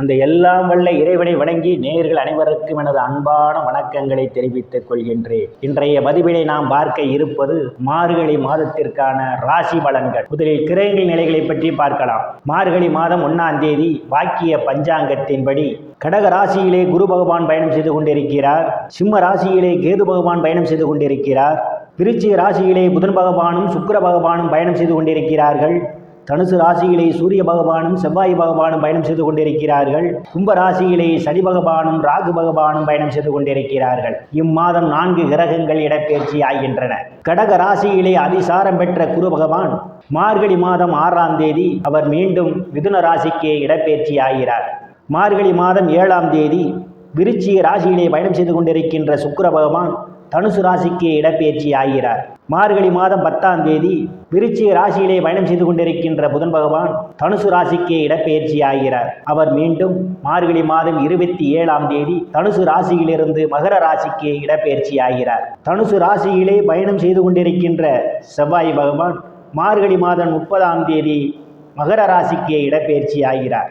அந்த எல்லாம் வல்ல இறைவனை வணங்கி நேயர்கள் அனைவருக்கும் எனது அன்பான வணக்கங்களை தெரிவித்துக் கொள்கின்றேன். இன்றைய பதிவினை நாம் பார்க்க இருப்பது மார்கழி மாதத்திற்கான ராசி பலன்கள். முதலில் கிரகங்கள் நிலைகளை பற்றி பார்க்கலாம். மார்கழி மாதம் ஒன்னாம் தேதி வாக்கிய பஞ்சாங்கத்தின்படி கடக ராசியிலே குரு பகவான் பயணம் செய்து கொண்டிருக்கிறார். சிம்ம ராசியிலே கேது பகவான் பயணம் செய்து கொண்டிருக்கிறார். திருச்சி ராசியிலே புதன் பகவானும் சுக்கிர பகவானும் பயணம் செய்து கொண்டிருக்கிறார்கள். தனுசு ராசியிலே சூரிய பகவானும் செவ்வாய் பகவானும் பயணம் செய்து கொண்டிருக்கிறார்கள். கும்ப ராசியிலே சனி பகவானும் ராகு பகவானும் பயணம் செய்து கொண்டிருக்கிறார்கள். இம்மாதம் நான்கு கிரகங்கள் இடப்பெயர்ச்சி ஆகின்றன. கடக ராசியிலே அதிசாரம் பெற்ற குரு பகவான் மார்கழி மாதம் ஆறாம் தேதி அவர் மீண்டும் மிதுன ராசிக்கு இடப்பெயர்ச்சி ஆகிறார். மார்கழி மாதம் ஏழாம் தேதி விருச்சிக ராசியிலே பயணம் செய்து கொண்டிருக்கின்ற சுக்கிர பகவான் தனுசு ராசிக்கு இடப்பெயர்ச்சி ஆகிறார். மார்கழி மாதம் பத்தாம் தேதி விருச்சிக ராசியிலே பயணம் செய்து கொண்டிருக்கின்ற புதன் பகவான் தனுசு ராசிக்கே இடப்பெயர்ச்சி ஆகிறார். அவர் மீண்டும் மார்கழி மாதம் இருபத்தி ஏழாம் தேதி தனுசு ராசியிலிருந்து மகர ராசிக்கு இடப்பெயர்ச்சி ஆகிறார். தனுசு ராசியிலே பயணம் செய்து கொண்டிருக்கின்ற செவ்வாய் பகவான் மார்கழி மாதம் முப்பதாம் தேதி மகர ராசிக்கு இடப்பெயர்ச்சி ஆகிறார்.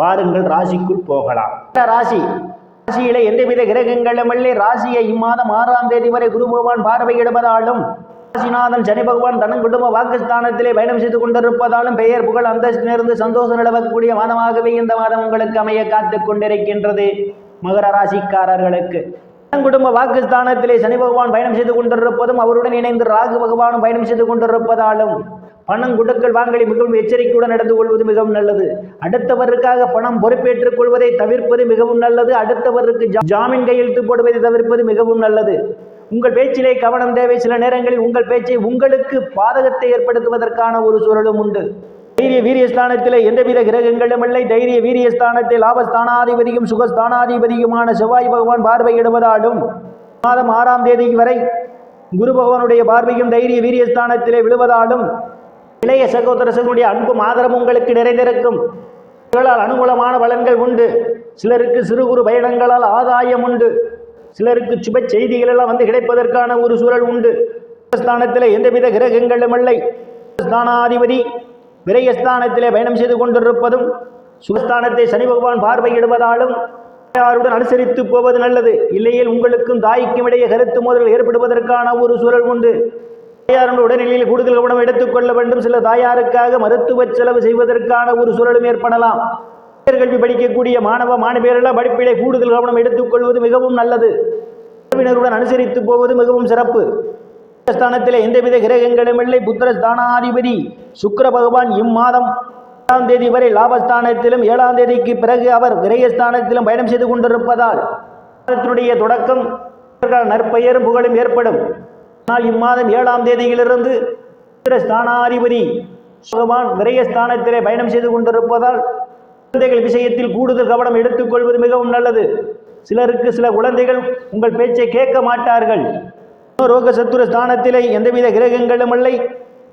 வாருங்கள் ராசிக்குள் போகலாம். ராசி ராசியில எந்தவித கிரகங்களும் இல்லை. ராசியை இம்மாதம் ஆறாம் தேதி வரை குரு பகவான் பார்வையிடுவதாலும் ராசிநாதன் சனி பகவான் தனன் குடும்ப வாக்குஸ்தானத்திலே பயணம் செய்து கொண்டிருப்பதாலும் பெயர் புகழ் அந்தஸ்திலிருந்து சந்தோஷம் நிலவக்கூடிய மாதமாகவே இந்த மாதம் உங்களுக்கு அமைய காத்துக் கொண்டிருக்கின்றது மகர ராசிக்காரர்களுக்கு. குடும்ப வாக்குஸ்தானத்திலே சனி பகவான் பயணம் செய்து கொண்டிருப்பதும் அவருடன் இணைந்து ராகு பகவானும் பயணம் செய்து கொண்டிருப்பதாலும் பணம் கொடுக்கல் வாங்கலை மிகவும் எச்சரிக்கையுடன் நடந்து கொள்வது மிகவும் நல்லது. அடுத்தவருக்காக பணம் பொறுப்பேற்றுக் கொள்வதை தவிர்ப்பது மிகவும் நல்லது. அடுத்தவருக்கு ஜா- ஜாமீன் கையெழுத்து போடுவதை தவிர்ப்பது மிகவும் நல்லது. உங்கள் பேச்சிலே கவனம் தேவை. சில நேரங்களில் உங்கள் பேச்சை உங்களுக்கு பாதகத்தை ஏற்படுத்துவதற்கான ஒரு சூழலும் உண்டு. தைரிய வீரியஸ்தானத்திலே எந்தவித கிரகங்களும் இல்லை. தைரிய வீரியஸ்தானத்தில் லாபஸ்தானாதிபதியும் சுகஸ்தானாதிபதியுமான செவ்வாய் பகவான் பார்வையிடுவதாலும் மாதம் ஆறாம் தேதி வரை குரு பகவானுடைய பார்வையும் தைரிய வீரியஸ்தானத்திலே விழுவதாலும் இளைய சகோதர சகோதரிய அன்பும் ஆதரவும் உங்களுக்கு நிறைந்திருக்கும். இவர்களால் அனுகூலமான பலன்கள் உண்டு. சிலருக்கு சிறு குறு பயணங்களால் ஆதாயம் உண்டு. சிலருக்கு சுப செய்திகள் எல்லாம் வந்து கிடைப்பதற்கான ஒரு சூழல் உண்டு. ஸ்தானத்தில் எந்தவித கிரகங்களும் இல்லை. ஸ்தானாதிபதி விரயஸ்தானத்திலே பயணம் செய்து கொண்டிருப்பதும் சுகஸ்தானத்தை சனி பகவான் பார்வையிடுவதாலும் யாருடன் அனுசரித்து போவது நல்லது. இல்லையில் உங்களுக்கும் தாய்க்கும் இடையே கருத்து மோதல்கள் ஏற்படுவதற்கான ஒரு சூழல் உண்டு. தாயாருடைய உடல்நிலையில் கூடுதல் கவனம் எடுத்துக்கொள்ள வேண்டும். சில தாயாருக்காக மருத்துவ செலவு செய்வதற்கான ஒரு சூழலும் ஏற்படலாம். உயர்கல்வி படிக்கக்கூடிய மாணவ மாணவியரெல்லாம் படிப்பிலே கூடுதல் கவனம் எடுத்துக்கொள்வது மிகவும் நல்லது. உறவினருடன் அனுசரித்து போவது மிகவும் சிறப்பு. ஸ்தானத்தில் எந்தவித கிரகங்களும் இல்லை. புத்திர ஸ்தானாதிபதி பகவான் இம்மாதம் ஏழாம் தேதி வரை லாபஸ்தானத்திலும் ஏழாம் தேதிக்கு பிறகு அவர் விரயஸ்தானத்திலும் பயணம் செய்து கொண்டிருப்பதால் மாதத்தினுடைய தொடக்கம் நற்பெயரும் புகழும் ஏற்படும். ஆனால் இம்மாதம் ஏழாம் தேதியிலிருந்து புத்திர ஸ்தானாதிபதி பகவான் விரயஸ்தானத்திலே பயணம் செய்து கொண்டிருப்பதால் குழந்தைகள் விஷயத்தில் கூடுதல் கவனம் எடுத்துக்கொள்வது மிகவும் நல்லது. சிலருக்கு சில குழந்தைகள் உங்கள் பேச்சை கேட்க மாட்டார்கள். ரோகசத்துரு ஸ்தானத்திலே எந்தவித கிரகங்களும் இல்லை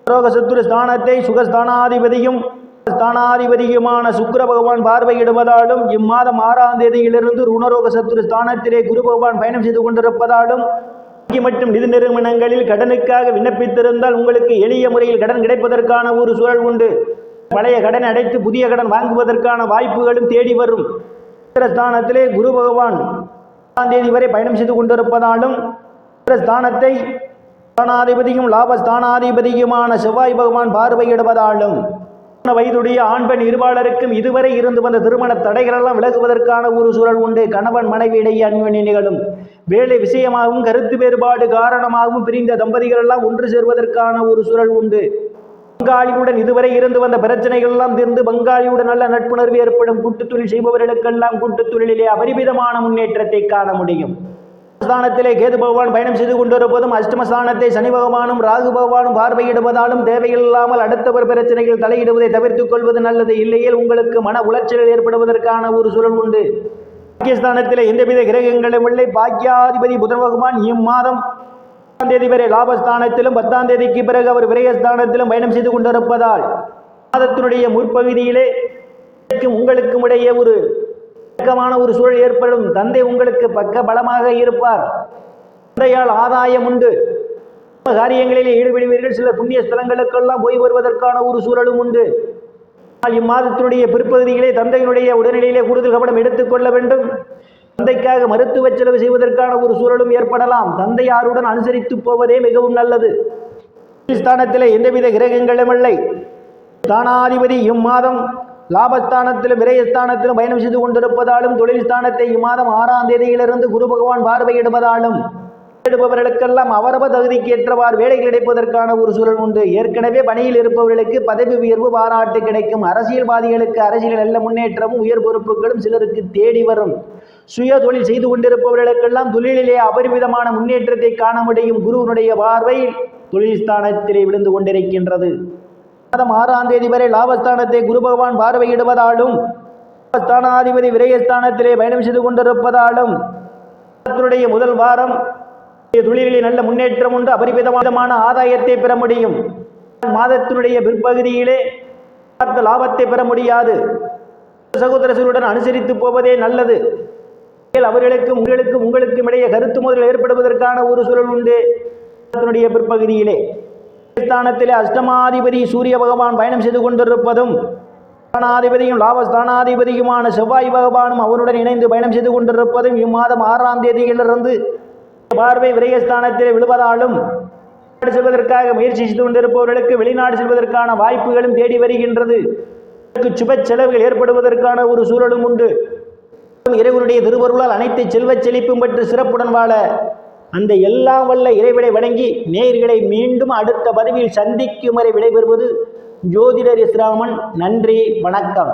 ரோக சத்துரு ஸ்தானத்தை சுகஸ்தானாதிபதியும் ஸ்தானாதிபதியுமான சுக்கர பகவான் பார்வையிடுவதாலும் இம்மாதம் ஆறாம் தேதியிலிருந்து ருணரோக சத்துரு ஸ்தானத்திலே குரு பகவான் பயணம் செய்து கொண்டிருப்பதாலும் வங்கி மற்றும் நிதி நிறுவனங்களில் கடனுக்காக விண்ணப்பித்திருந்தால் உங்களுக்கு எளிய முறையில் கடன் கிடைப்பதற்கான ஒரு சூழல் உண்டு. பழைய கடன் அடைத்து புதிய கடன் வாங்குவதற்கான வாய்ப்புகளும் தேடி வரும். ஸ்தானத்திலே குரு பகவான் ஆறாம் தேதி வரை பயணம் செய்து கொண்டிருப்பதாலும் ஸ்தானத்தை ஸ்தானாதிபதியும் லாபஸ்தானாதிபதியுமான செவ்வாய் பகவான் பார்வையிடுவதாலும் வயதுடைய ஆண் பெண் இருபாலருக்கும் இதுவரை இருந்து வந்த திருமண தடைகளெல்லாம் விலகுவதற்கான ஒரு சூழல் உண்டு. கணவன் மனைவி இடையே அன்பின் நிகழும் வேலை விஷயமாகவும் கருத்து வேறுபாடு காரணமாகவும் பிரிந்த தம்பதிகள் எல்லாம் ஒன்று சேர்வதற்கான ஒரு சூழல் உண்டு. பங்காளியுடன் இதுவரை இருந்து வந்த பிரச்சனைகள் எல்லாம் தீர்ந்து பங்காளியுடன் நல்ல நட்புணர்வு ஏற்படும் கூட்டுத் தொழில் செய்பவர்களுக்கெல்லாம் கூட்டுத்தொழிலிலே அபரிமிதமான முன்னேற்றத்தை காண முடியும். ஸ்தானத்திலே கேது பகவான் பயணம் செய்து கொண்டிருப்பதும் அஷ்டமஸ்தானத்தை சனி பகவானும் ராகு பகவானும் பார்வையிடுவதாலும் தேவையில்லாமல் அடுத்தவர் பிரச்சனைகள் தலையிடுவதை தவிர்த்துக் கொள்வது நல்லது. இல்லையே உங்களுக்கு மன உளைச்சல் ஏற்படுவதற்கான ஒரு சூழல் உண்டு. பாகிஸ்தானத்தில் எந்தவித கிரகங்களும் இல்லை. பாக்கியாதிபதி புதன் பகவான் இம்மாதம் பத்தாம் தேதி வரை லாபஸ்தானத்திலும் பத்தாம் தேதிக்கு பிறகு அவர் விரயஸ்தானத்திலும் பயணம் செய்து கொண்டிருப்பதால் மாதத்தினுடைய முற்பகுதியிலே உங்களுக்கும் இடையே ஒரு இணக்கமான ஒரு சூழல் ஏற்படும். தந்தை உங்களுக்கு பக்க பலமாக இருப்பார். தந்தையால் ஆதாயம் உண்டு. காரியங்களில் ஈடுபடுவீர்கள். சில புண்ணிய ஸ்தலங்களுக்கெல்லாம் போய் வருவதற்கான ஒரு சூழலும் உண்டு. ஆனால் இம்மாதத்தினுடைய பிற்பகுதியிலே தந்தையினுடைய உடல்நிலையிலே கூடுதல் கவனம் எடுத்துக்கொள்ள வேண்டும். தந்தைக்காக மருத்துவ செலவு செய்வதற்கான ஒரு சூழலும் ஏற்படலாம். தந்தையாருடன் அனுசரித்து போவதே மிகவும் நல்லது. ஸ்தானத்திலே எந்தவித கிரகங்களும் இல்லை. தானாதிபதி இம்மாதம். லாபஸ்தானத்திலும் விரயஸ்தானத்திலும் பயணம் செய்து கொண்டிருப்பதாலும் தொழில் ஸ்தானத்தை இம்மாதம் ஆறாம் தேதியிலிருந்து குரு பகவான் பார்வையிடுவதாலும் எடுப்பவர்களுக்கெல்லாம் அவரவ தகுதிக்கு ஏற்றவாறு வேலை கிடைப்பதற்கான ஒரு சூழல் உண்டு. ஏற்கனவே பணியில் இருப்பவர்களுக்கு பதவி உயர்வு பாராட்டு கிடைக்கும். அரசியல்வாதிகளுக்கு அரசியல் நல்ல முன்னேற்றமும் உயர் பொறுப்புகளும் சிலருக்கு தேடி வரும். சுய தொழில் செய்து கொண்டிருப்பவர்களுக்கெல்லாம் தொழிலிலே அபரிமிதமான முன்னேற்றத்தை காண முடியும். குருவனுடைய பார்வை தொழில் ஸ்தானத்திலே விழுந்து கொண்டிருக்கின்றது. மாதம் ஆறாம் தேதி வரை லாபஸ்தானத்தை குரு பகவான் பார்வையிடுவதாலும் ஸ்தானாதிபதி விரயஸ்தானத்திலே பயணம் செய்து கொண்டிருப்பதாலும் முதல் வாரம் தொழிலில் நல்ல முன்னேற்றம் உண்டு அபரிமிதமான ஆதாயத்தை பெற முடியும். மாதத்தினுடைய பிற்பகுதியிலே பார்த்த லாபத்தை பெற முடியாது. சகோதரர்களுடன் அனுசரித்து போவதே நல்லது. அவர்களுக்கும் உங்களுக்கும் உங்களுக்கும் இடையே கருத்து மோதல் ஏற்படுவதற்கான ஒரு சூழல் உண்டு. பிற்பகுதியிலே. ஸ்தானத்திலே அஷ்டமாதிபதி சூரிய பகவான் பயணம் செய்து கொண்டிருப்பதும் ஸ்தானாதிபதியும் லாபஸ்தானாதிபதியுமான செவ்வாய் பகவானும் அவருடன் இணைந்து பயணம் செய்து கொண்டிருப்பதும் இம்மாதம் ஆறாம் தேதியிலிருந்து பார்வை விரயஸ்தானத்தில் விழுவதாலும் செல்வதற்காக முயற்சி செய்து கொண்டிருப்பவர்களுக்கு வெளிநாடு செல்வதற்கான வாய்ப்புகளும் தேடி வருகின்றது. சுப செலவுகள் ஏற்படுவதற்கான ஒரு சூழலும் உண்டு. இறைவனுடைய திருவருளால் அனைத்து செல்வச் செழிப்பும் பெற்று சிறப்புடன் வாழ அந்த எல்லாம் வல்ல இறைவனை வணங்கி நேர்களை மீண்டும் அடுத்த பதவியில் சந்திக்கும் வரை விடைபெறுவது ஜோதிடர் இஸ்ராமன் நன்றி வணக்கம்.